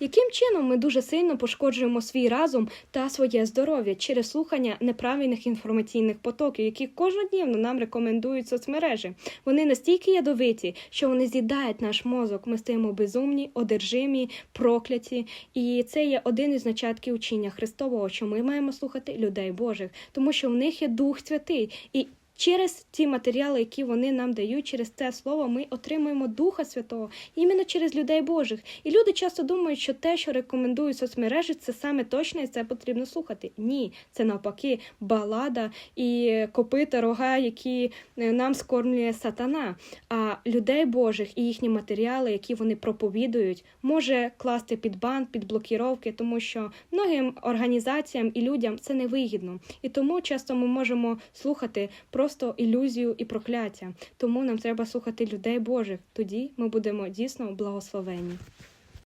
Яким чином ми дуже сильно пошкоджуємо свій разум та своє здоров'я через слухання неправильних інформаційних потоків, які кожнодневно нам рекомендують соцмережі? Вони настільки ядовиті, що вони з'їдають наш мозок. Ми стаємо безумні, одержимі, прокляті. І це є один із начатків учення Христового, що ми маємо слухати людей Божих, тому що в них є Дух Святий. І Через ті матеріали, які вони нам дають, через це слово, ми отримуємо Духа Святого іменно через людей Божих. І люди часто думають, що те, що рекомендують соцмережі, це саме точне і це потрібно слухати. Ні, це навпаки балада і копита рога, які е, нам скормлює сатана. А людей Божих і їхні матеріали, які вони проповідують, може класти під бан, під блокіровки, тому що многим організаціям і людям це не вигідно. І тому часто ми можемо слухати просто ілюзію і прокляття. Тому нам треба слухати людей Божих. Тоді ми будемо дійсно благословені.